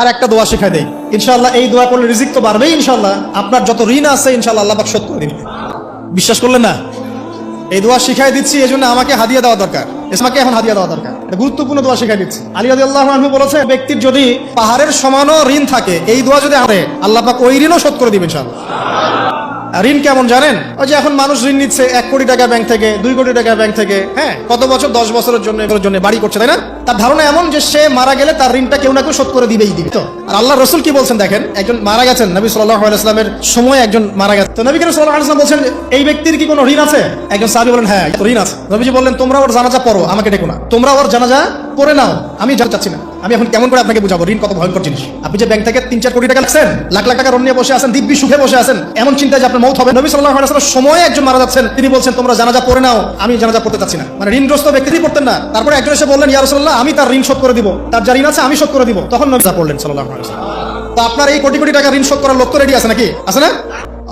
আর একটা দোয়া শিখা দেই। ইনশাল্লাহ এই দোয়া করলে রিজিক তো বাড়বেই ইনশাল্লাহ আপনার যত ঋণ আছে ইনশাল্লাহ আল্লাহ শোধ করে বিশ্বাস করলেন না? এই দোয়া শিখাই দিচ্ছি এই আমাকে হাদিয়া দেওয়া দরকার। ইসমাকে এখন হাদিয়া দেওয়া দরকার। গুরুত্বপূর্ণ দোয়া শিখাই দিচ্ছি। আলী আল্লাহ আনহু বলেছে ব্যক্তির যদি পাহাড়ের সমানও ঋণ থাকে, এই দোয়া যদি হাতে আল্লাহ পাক ওই ঋণও শোধ করে দিবেন ইনশাআল্লাহ। ঋণ কেমন জানেন? ওই যে এখন মানুষ ঋণ নিচ্ছে, এক কোটি টাকা ব্যাংক থেকে, দুই কোটি টাকা ব্যাংক থেকে হ্যাঁ? কত বছর? দশ বছরের জন্য এগুলোর জন্য বাড়ি করছে, তাই না? তার ধারণা এমন যে সে মারা গেলে তার ঋণটা কেউ না কেউ শোধ করে দিবেই দিবে, তো? আর আল্লাহ রসুল কি বলছেন দেখেন? একজন মারা গেছেন, নবী সাল্লাহ আলাইসলামের সময় একজন মারা গেছে তো নবী করিম সাল্লাহ আলাইসলাম বলছেন, এই ব্যক্তির কি কোনো ঋণ আছে? একজন সাহাবি বলেন হ্যাঁ ঋণ আছে। নবীজি বললেন, তোমরা ওর জানাজা পড়ো। আমাকে ডেকো না। তোমরা ওর জানাজা পড়ে নাও। আমি জানতে চাচ্ছি না। আমি এখন কেমন করে আপনাকে বুঝাবো? ঋণ কত ভয়ঙ্কর জিনিস। আপনি যে ব্যাংক থেকে তিন চার কোটি টাকা লাগছেন লাখ লাখ টাকা ঋণ বসে আছেন, দিব্যি সুখে বসে আছেন, এমন চিন্তায় যে আপনার মৌত হবে। নবী সাল্লাহ আলাইসলামের সময় একজন মারা যাচ্ছেন। তিনি বলছেন, তোমরা জানাজা পড়ে নাও, আমি জানাজা পড়তে চাচ্ছি না। মানে ঋণগ্রস্ত ব্যক্তি পড়তেন না। তারপরে একজন এসে বললেন, ইয়া রাসূলুল্লাহ, আমি তার ঋণ শোধ করে দিব। তার যা ঋণ আছে, আমি শোধ করে দিব। তখন নবী যা পড়লেন সাল্লাহ আলাইসাল্লাম তো আপনার এই কোটি কোটি টাকা ঋণ শোধ করার লোক তো রেডি আছে নাকি? আছে না?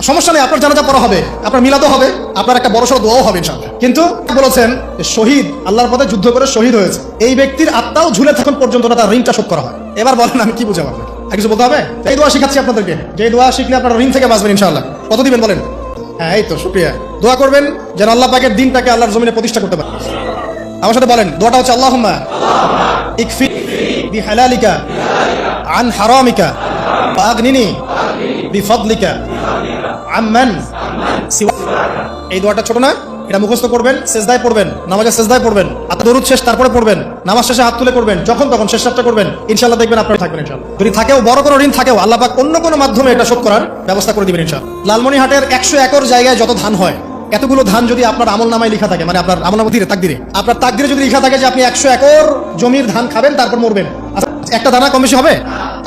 সমস্যা নেই, আপনার জানাজা পড়া হবে, আপনার মিলাদও হবে, আপনার একটা বড় সড় দোয়াও হবে ইনশাআল্লাহ। কিন্তু বলেছেন শহীদ, আল্লাহর পথে যুদ্ধ করে শহীদ হয়েছে। এই ব্যক্তির আত্মাও ঝুলে থাকুন পর্যন্ত তার ঋণটা শোধ করা হয়। এবার বলেন, আমি কি বুঝাবো আপনাকে? আর কিছু বলতে হবে? এই দোয়া শিখাচ্ছি আপনাদেরকে যে দোয়া শিখলে আপনার ঋণ থেকে বাঁচবেন ইনশাল্লাহ কত দিবেন বলেন? হ্যাঁ এই তো, শুক্রিয়া। দোয়া করবেন যেন আল্লাহ পাকের দিনটাকে আল্লাহর জমিনে প্রতিষ্ঠা করতে পারে। আমার সাথে বলেন, দোয়াটা হচ্ছে আল্লাহুম্মা ইকফি বিহালালিকা আন হারামিকা ফাগনিনি বিফদলিকা। আম্মান। এই দোয়াটা ছোট না এটা মুখস্থ করবেন পড়বেন নামাজে সেজদায় পড়বেন দরুদ শেষ তারপরে পড়বেন নামাজ শেষে হাত তুলে করবেন যখন তখন শেষ করবেন ইনশাল্লাহ দেখবেন আপনারা থাকবেন ইনশাল্লাহ যদি থাকেও বড় কোনো ঋণ থাকেও আল্লাহ পাক অন্য কোনো মাধ্যমে এটা শোধ করার ব্যবস্থা করে দিবেন ইনশাল্লাহ লালমনিহাটের একশো একর জায়গায় যত ধান হয় এতগুলো ধান যদি আপনার আমল নামায় লেখা থাকে মানে আপনার আমল নামা তাকদিরে আপনার তাকদিরে যদি লেখা থাকে যে আপনি একশো একর জমির ধান খাবেন তারপর মরবেন। আচ্ছা, একটা দানা কম বেশি হবে?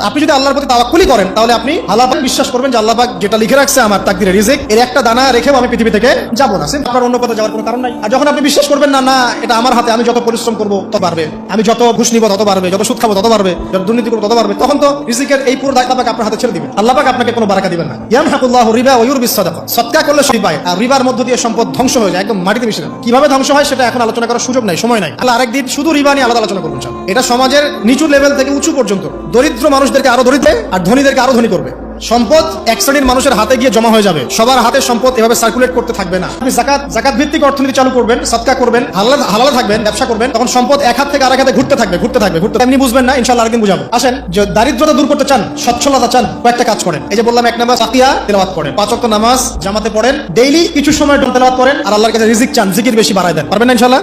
আপনি যদি আল্লাহর প্রতি তাওয়াক্কুলি করেন, তাহলে আপনি আল্লাহবাক বিশ্বাস করবেন যে আল্লাহবাক যেটা লিখে রাখছে আমার তাকদিরে রিজিক, এর একটা দানা রেখেও আমি পৃথিবী থেকে যাব না। আপনার অন্য কোথাও যাওয়ার কোনো কারণ নাই। আর যখন আপনি বিশ্বাস করবেন, না না, এটা আমার হাতে, আমি যত পরিশ্রম করব, তত পারবে আমি যত ঘুষ নিব, তত পারবে যত সুদ খাব, তত পারবে যত দুর্নীতি করব, তত পারবে তখন তো রিজিকের এই পুরো দায়িত্ব পাক আপনার হাতে ছেড়ে দিবেন আল্লাহ পাক আপনাকে কোনো বারাকা দিবেন না। ইয়াম হাকুল্লাহ রিবা ওয়ুর বিসাদাকা সৎকা করলে সেই পায়। আর রিবার মধ্য দিয়ে সম্পদ ধ্বংস হয়ে যায়, একদম মাটিতে মিশে যায়। কীভাবে ধ্বংস হয় সেটা এখন আলোচনা করার সুযোগ নাই, সময় নাই। আল্লাহ আরেকদিন শুধু রিবা নিয়ে আলাদা আলোচনা করবেন এটা সমাজের নিচু লেভেল থেকে উঁচু পর্যন্ত। দরিদ্র মানুষদেরকে আরও দরিদ্র আর ধনীদেরকে আরও ধনী করবে। সম্পদ এক শ্রেণির মানুষের হাতে গিয়ে জমা হয়ে যাবে। সবার হাতে সম্পদ এভাবে সার্কুলেট করতে থাকবে না। আপনি জাকাত জাকাত ভিত্তিক অর্থনীতি চালু করবেন সৎকা করবেন, হালাল, হালালে থাকবেন, ব্যবসা করবেন, তখন সম্পদ এক হাত থেকে আরেক হাতে ঘুরতে থাকবে ঘুরতে থাকবে, ঘুরতে এমনি বুঝবেন না ইনশাল্লাহ আরেকদিন বুঝাবো। আসেন, যে দারিদ্রতা দূর করতে চান, সচ্ছলতা চান, কয়েকটা কাজ করেন। এই যে বললাম, এক নাম্বার সাকিয়া তেলাওয়াত করেন। পাঁচ ওয়াক্ত নামাজ জামাতে পড়েন। ডেইলি কিছু সময় তেলাওয়াত করেন আর আল্লাহর কাছে রিজিক চান, জিকির বেশি বাড়ায় দেন। পারবেন না ইনশাল্লাহ